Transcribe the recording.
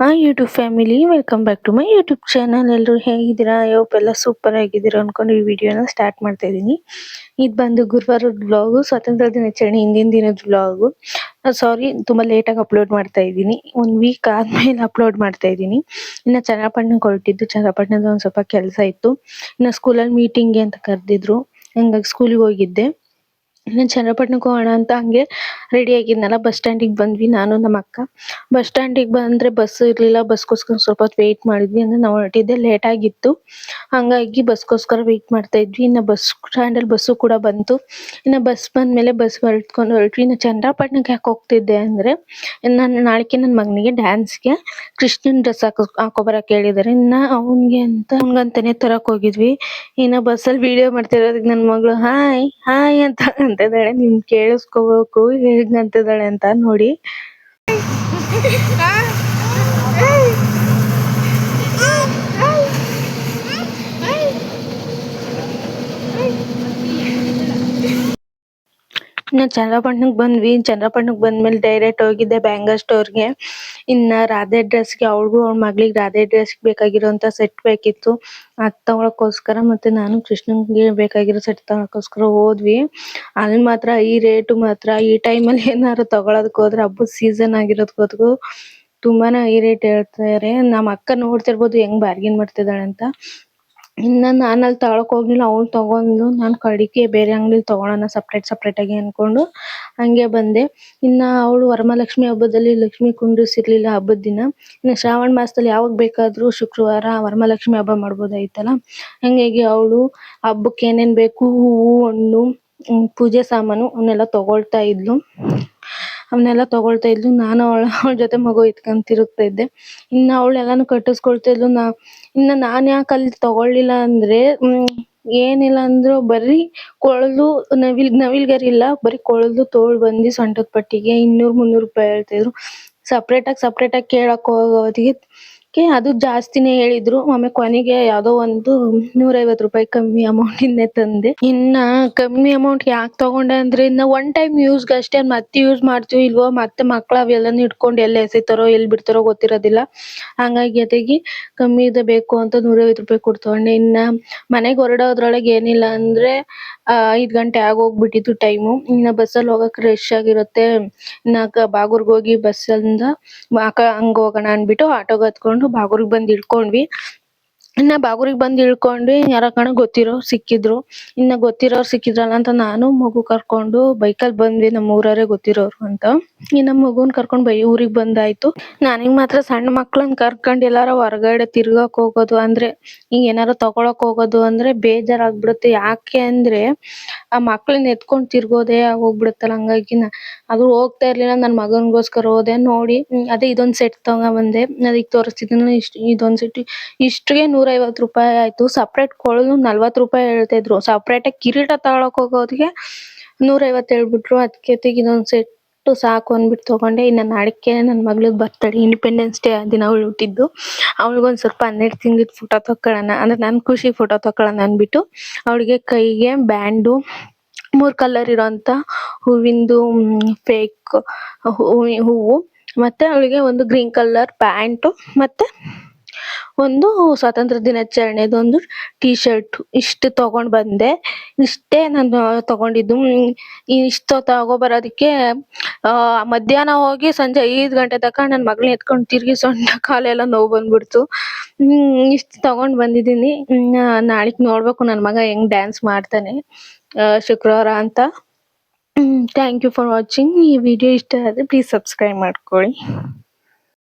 Hi YouTube family welcome back to my YouTube channel ಎಲ್ಲರೂ ಹೇಗಿದ್ದೀರಾ? ಎಲ್ಲ ಸೂಪರ್ ಆಗಿದ್ದೀರಾ ಅನ್ಕೊಂಡು ಈ ವಿಡಿಯೋನ ಸ್ಟಾರ್ಟ್ ಮಾಡ್ತಾ ಇದ್ದೀನಿ. ಇದು ಬಂದು ಗುರುವಾರದ ಬ್ಲಾಗು ಸ್ವಾತಂತ್ರ್ಯ ದಿನಾಚರಣೆ, ಹಿಂದಿನ ದಿನದ ಬ್ಲಾಗು ಸಾರಿ ತುಂಬಾ ಲೇಟಾಗಿ ಅಪ್ಲೋಡ್ ಮಾಡ್ತಾ ಇದ್ದೀನಿ. ಒಂದು ವೀಕ್ ಆದ್ಮೇಲೆ ಅಪ್ಲೋಡ್ ಮಾಡ್ತಾ ಇದ್ದೀನಿ. ಇನ್ನು ಚನ್ನಪಟ್ಟಣಕ್ಕೆ ಹೊರಟಿದ್ದು, ಚನ್ನಪಟ್ಟಣದ ಒಂದು ಸ್ವಲ್ಪ ಕೆಲಸ ಇತ್ತು. ಇನ್ನು ಸ್ಕೂಲಲ್ಲಿ ಮೀಟಿಂಗ್ಗೆ ಅಂತ ಕರೆದಿದ್ರು. ಹಂಗಾಗಿ ಸ್ಕೂಲಿಗೆ ಹೋಗಿದ್ದೆ. ಇನ್ನು ಚನ್ನಪಟ್ಟಣಕ್ಕೆ ಹೋಗೋಣ ಅಂತ ಹಂಗೆ ರೆಡಿ ಆಗಿದ್ನಲ್ಲ ಬಸ್ ಸ್ಟ್ಯಾಂಡಿಗೆ ಬಂದ್ವಿ ನಾನು, ನಮ್ಮ ಅಕ್ಕ. ಬಸ್ ಸ್ಟ್ಯಾಂಡಿಗೆ ಬಂದ್ರೆ ಬಸ್ ಇರಲಿಲ್ಲ ಬಸ್ಗೋಸ್ಕರ ಸ್ವಲ್ಪ ಹೊತ್ತು ವೇಟ್ ಮಾಡಿದ್ವಿ ಅಂದ್ರೆ ನಾವು ಹೊರಟಿದ್ದೆ ಲೇಟ್ ಆಗಿತ್ತು. ಹಂಗಾಗಿ ಬಸ್ಗೋಸ್ಕರ ವೇಟ್ ಮಾಡ್ತಾ ಇದ್ವಿ. ಇನ್ನು ಬಸ್ ಸ್ಟ್ಯಾಂಡಲ್ಲಿ ಬಸ್ಸು ಕೂಡ ಬಂತು. ಇನ್ನು ಬಸ್ ಬಂದ ಮೇಲೆ ಬಸ್ ಹೊರಟ್ಕೊಂಡು ಹೊರಟ್ವಿ. ಇನ್ನು ಚಂದ್ರಪಟ್ಟಣಕ್ಕೆ ಯಾಕೆ ಹೋಗ್ತಿದ್ದೆ ಅಂದ್ರೆ, ನಾನು ನಾಳೆಗೆ ನನ್ನ ಮಗನಿಗೆ ಡ್ಯಾನ್ಸ್ಗೆ ಕೃಷ್ಣನ್ ಡ್ರೆಸ್ ಹಾಕೋ ಹಾಕೋಬರಕ್ಕೆ ಹೇಳಿದಾರೆ. ಇನ್ನ ಅವನಿಗೆ ಅಂತ, ಅವನಿಗಂತಾನೆ ತರಕ್ ಹೋಗಿದ್ವಿ. ಇನ್ನ ಬಸ್ಸಲ್ಲಿ ವಿಡಿಯೋ ಮಾಡ್ತಿರೋದಕ್ಕೆ ನನ್ನ ಮಗಳು ಹಾಯ್ ಹಾಯ್ ಅಂತ ಅಂತಿದ್ದಾಳೆ ನಿಮ್ ಕೇಳಿಸ್ಕೋಬೇಕು ಹೇಗ್ ಅಂತಿದ್ದಾಳೆ ಅಂತ ನೋಡಿ. ಇನ್ನ ಚಂದ್ರಪಟ್ಟಣಕ್ಕೆ ಬಂದ್ವಿ. ಚಂದ್ರಪಟ್ಟಣಕ್ಕೆ ಬಂದ್ಮೇಲೆ ಡೈರೆಕ್ಟ್ ಹೋಗಿದ್ದೆ ಬ್ಯಾಂಗಲ್ ಸ್ಟೋರ್ಗೆ ಇನ್ನ ರಾಧೆ ಡ್ರೆಸ್ಗೆ ಅವಳಿಗೂ ಅವಳ ಮಗಳಿಗೆ ರಾಧೆ ಡ್ರೆಸ್ಗೆ ಬೇಕಾಗಿರೋಂತ ಸೆಟ್ ಬೇಕಿತ್ತು. ಅದ್ ತಗೊಳಕ್ಕೋಸ್ಕರ ಮತ್ತೆ ನಾನು ಕೃಷ್ಣನ್ಗೆ ಬೇಕಾಗಿರೋ ಸೆಟ್ ತಗೊಳಕ್ಕೋಸ್ಕರ ಹೋದ್ವಿ. ಅಲ್ಲಿ ಮಾತ್ರ ಈ ರೇಟ್ ಮಾತ್ರ ಈ ಟೈಮ್ ಅಲ್ಲಿ ಏನಾದ್ರು ತಗೊಳಕ್ ಹೋದ್ರೆ ಹಬ್ಬದ ಸೀಸನ್ ಆಗಿರೋದಕ್ಕೂ ತುಂಬಾನೇ ಈ ರೇಟ್ ಹೇಳ್ತಾರೆ. ನಮ್ಮ ಅಕ್ಕ ನೋಡ್ತಿರ್ಬೋದು ಹೆಂಗ್ ಬಾರ್ಗೈನ್ ಮಾಡ್ತಿದ್ದಾಳೆ ಅಂತ ಇನ್ನ ನಾನು ಅಲ್ಲಿ ತಗೊಳಕ್ ಹೋಗ್ಲಿಲ್ಲ, ಅವಳು ತಗೊಂಡ್ಲು ನಾನ್ ಕಡಿಕೆ ಬೇರೆ ಅಂಗಡಿಲಿ ತಗೊಳೋಣ ಸಪರೇಟ್ ಸಪರೇಟ್ ಆಗಿ ಅನ್ಕೊಂಡು ಹಂಗೆ ಬಂದೆ. ಇನ್ನ ಅವಳು ವರಮಹಾಲಕ್ಷ್ಮಿ ಹಬ್ಬದಲ್ಲಿ ಲಕ್ಷ್ಮಿ ಕುಂಡ್ರಿಸಿರ್ಲಿಲ್ಲ ಹಬ್ಬದ ದಿನ. ಇನ್ನ ಶ್ರಾವಣ ಮಾಸದಲ್ಲಿ ಯಾವಾಗ ಬೇಕಾದ್ರು ಶುಕ್ರವಾರ ವರಮಹಾಲಕ್ಷ್ಮಿ ಹಬ್ಬ ಮಾಡ್ಬೋದಾಗಿತ್ತಲ್ಲ ಹಂಗಾಗಿ ಅವಳು ಹಬ್ಬಕ್ಕೆ ಏನೇನ್ ಬೇಕು, ಹೂವು, ಹಣ್ಣು ಪೂಜೆ ಸಾಮಾನು ಅವನ್ನೆಲ್ಲ ತಗೊಳ್ತಾ ಇದ್ಲು. ಅವನ್ನೆಲ್ಲ ತಗೊಳ್ತಾ ಇದ್ಲು. ನಾನು ಅವಳ ಅವಳ ಜೊತೆ ಮಗು ಎತ್ಕೊಂಡ್ ತಿರುಗ್ತಾ ಇದ್ದೆ ಇನ್ನ ಅವಳು ಎಲ್ಲಾನು ಕಟ್ಟಿಸ್ಕೊಳ್ತಾ ಇದ್ಲು. ನಾ, ಇನ್ನ ನಾನ್ ಯಾಕೆ ಅಲ್ಲಿ ತಗೊಳ್ಳಿಲ್ಲ ಅಂದ್ರೆ ಏನಿಲ್ಲ ಅಂದ್ರು ಬರೀ ಕೊಳಲು ನವಿಲ್, ನವಿಲ್ಗರಿ ಇಲ್ಲ, ಬರೀ ಕೊಳಲು ತೋಳ್ ಬಂದಿ ಸೊಂಟದ ಪಟ್ಟಿಗೆ ಇನ್ನೂರ್ ಮುನ್ನೂರ್ ರೂಪಾಯಿ ಹೇಳ್ತಿದ್ರು. ಸಪ್ರೇಟ್ ಆಗಿ ಸಪರೇಟ್ ಆಗಿ ಸಪರೇಟ್ ಹೋಗೋದಿಕ್ಕೆ ಅದು ಜಾಸ್ತಿನೇ ಹೇಳಿದ್ರು. ಆಮೇಲೆ ಕೊನೆಗೆ ಯಾವ್ದೋ ಒಂದು ನೂರೈವತ್ತು ರೂಪಾಯಿ ಕಮ್ಮಿ ಅಮೌಂಟ್ ಇಂದೆ ತಂದೆ. ಇನ್ನ ಕಮ್ಮಿ ಅಮೌಂಟ್ ಯಾಕೆ ತಗೊಂಡೆ ಅಂದ್ರೆ, ಇನ್ನ ಒನ್ ಟೈಮ್ ಯೂಸ್ ಅಷ್ಟೇ, ಮತ್ತೆ ಯೂಸ್ ಮಾಡ್ತೀವಿ ಇಲ್ವೋ, ಮತ್ತೆ ಮಕ್ಳು ಅವೆಲ್ಲನು ಇಟ್ಕೊಂಡು ಎಲ್ಲಿ ಎಸೆತಾರೋ, ಎಲ್ಲಿ ಬಿಡ್ತಾರೋ ಗೊತ್ತಿರೋದಿಲ್ಲ. ಹಂಗಾಗಿ ಅದಾಗಿ ಕಮ್ಮಿದು ಬೇಕು ಅಂತ ನೂರೈವತ್ತು ರೂಪಾಯಿ ಕೊಟ್ಟು ತಗೊಂಡೆ. ಇನ್ನ ಮನೆಗೆ ಹೊರಡೋದ್ರೊಳಗೆ ಏನಿಲ್ಲ ಅಂದ್ರೆ ಐದ್ ಗಂಟೆ ಆಗೋಗ್ಬಿಟ್ಟಿತ್ತು ಟೈಮ್ ಇನ್ನ ಬಸ್ ಬಸ್ಸಲ್ಲಿ ಹೋಗಕ್ ರಶ್ ಆಗಿರುತ್ತೆ. ಇನ್ನ ಬಾಗೂರ್ಗೆ ಹೋಗಿ ಬಸ್ ಬಸ್ಸಿಂದ ಹಂಗ್ ಹೋಗೋಣ ಅನ್ಬಿಟ್ಟು ಆಟೋಗೆ ಹತ್ಕೊಂಡು ಬಾಗೂರ್ಗೆ ಬಂದ್ ಇಳ್ಕೊಂಡ್ವಿ. ಇನ್ನ ಬಾಗೂರಿಗೆ ಬಂದ್ ಇಳ್ಕೊಂಡ್ವಿ, ಯಾರೋ ಕಣ ಗೊತ್ತಿರೋರು ಸಿಕ್ಕಿದ್ರು. ಇನ್ನ ಗೊತ್ತಿರೋರು ಸಿಕ್ಕಿದ್ರಲ್ಲ ಅಂತ ನಾನು ಮಗು ಕರ್ಕೊಂಡು ಬೈಕಲ್ಲಿ ಬಂದ್ವಿ ನಮ್ಮ ಊರವ್ರೆ ಗೊತ್ತಿರೋರು ಅಂತ. ಇನ್ನ ಮಗುನ್ ಕರ್ಕೊಂಡ್ ಬೈ ಊರಿಗ್ ಬಂದಾಯ್ತು. ನನಗ್ ಮಾತ್ರ ಸಣ್ಣ ಮಕ್ಳನ್ ಕರ್ಕೊಂಡ್ ಎಲ್ಲಾರ ಹೊರಗಡೆ ತಿರ್ಗಕ್ ಹೋಗೋದು ಅಂದ್ರೆ, ಹಿಂಗ್ ಏನಾರ ತಗೊಳಕ್ ಹೋಗೋದು ಅಂದ್ರೆ ಬೇಜಾರ್ ಆಗ್ಬಿಡುತ್ತೆ ಯಾಕೆ ಅಂದ್ರೆ, ಆ ಮಕ್ಳನ್ನ ಎತ್ಕೊಂಡ್ ತಿರ್ಗೋದೇ ಹೋಗ್ಬಿಡುತ್ತಲ್ಲ ಹಂಗಾಗಿ ಅದು ಹೋಗ್ತಾ ಇರ್ಲಿಲ್ಲ, ನನ್ ಮಗನ್ಗೋಸ್ಕರ ಹೋದೆ. ನೋಡಿ ಅದೇ ಇದೊಂದ್ ಸೆಟ್ ತಗೊಂಡ್ ಬಂದೆ ಅದೀಗ ಇಷ್ಟ, ಇದೊಂದ್ ಸೆಟ್ ಇಷ್ಟ್ಗೆ ನೂರೈವತ್ತು ರೂಪಾಯಿ ಆಯ್ತು. ಸಪರೇಟ್ ಕೊಳಲು ನಲ್ವತ್ತು ರೂಪಾಯಿ ಹೇಳ್ತಾ ಇದ್ರು. ಸಪರೇಟ್ ಆಗಿ ಕಿರೀಟ ತಗೊಳಕ್ ಹೋಗೋದಕ್ಕೆ ನೂರೈವತ್ತು ಹೇಳ್ಬಿಟ್ರು. ಅದಕ್ಕೆ ಇದೊಂದ್ ಸೆಟ್ ಸಾಕು ಅಂದ್ಬಿಟ್ಟು ತಗೊಂಡೆ. ಇನ್ನ ನಾಳೆಗೆ ನನ್ನ ಮಗ್ಳಿಗೆ ಬರ್ತಾಳೆ ಇಂಡಿಪೆಂಡೆನ್ಸ್ ಡೇ ದಿನ ಅವಳು ಹುಟ್ಟಿದ್ದು. ಅವಳಿಗೊಂದ್ ಸ್ವಲ್ಪ ಹನ್ನೆರಡು ತಿಂಗಳ ಫೋಟೋ ತಗೊಳ್ಳೋಣ ಅಂದ್ರೆ ನನ್ ಖುಷಿ ಫೋಟೋ ತಗೊಳ್ಳೋಣ ಅಂದ್ಬಿಟ್ಟು ಅವಳಿಗೆ ಕೈಗೆ ಬ್ಯಾಂಡು ಮೂರ್ ಕಲರ್ ಇರೋಂತ ಹೂವಿಂದು ಫೇಕ್ ಹೂವು. ಮತ್ತೆ ಅವಳಿಗೆ ಒಂದು ಗ್ರೀನ್ ಕಲರ್ ಪ್ಯಾಂಟ್ ಮತ್ತೆ ಒಂದು ಸ್ವಾತಂತ್ರ್ಯ ದಿನಾಚರಣೆದೊಂದು ಟಿ ಶರ್ಟ್ ಇಷ್ಟು ತಗೊಂಡ್ ಬಂದೆ. ಇಷ್ಟೇ ನಾನು ತಗೊಂಡಿದ್ದು. ಇಷ್ಟು ಆ, ಮಧ್ಯಾಹ್ನ ಹೋಗಿ ಸಂಜೆ ಐದು ಗಂಟೆ ತನಕ ನನ್ನ ಮಗಳನ್ನ ಎತ್ಕೊಂಡು ತಿರ್ಗಿ ಸೊಂಟ ಕಾಲೆಲ್ಲ ನೋವು ಬಂದ್ಬಿಡ್ತು. ಇಷ್ಟು ತಗೊಂಡ್ ಬಂದಿದ್ದೀನಿ. ನಾಳೆಗ್ ನೋಡ್ಬೇಕು ನನ್ ಮಗ ಹೆಂಗ್ ಡ್ಯಾನ್ಸ್ ಮಾಡ್ತಾನೆ ಶುಕ್ರವಾರ ಅಂತ. ಥ್ಯಾಂಕ್ ಯು ಫಾರ್ ವಾಚಿಂಗ್ ಈ ವಿಡಿಯೋ ಇಷ್ಟ ಆದ್ರೆ ಪ್ಲೀಸ್ ಸಬ್ಸ್ಕ್ರೈಬ್ ಮಾಡ್ಕೊಳ್ಳಿ.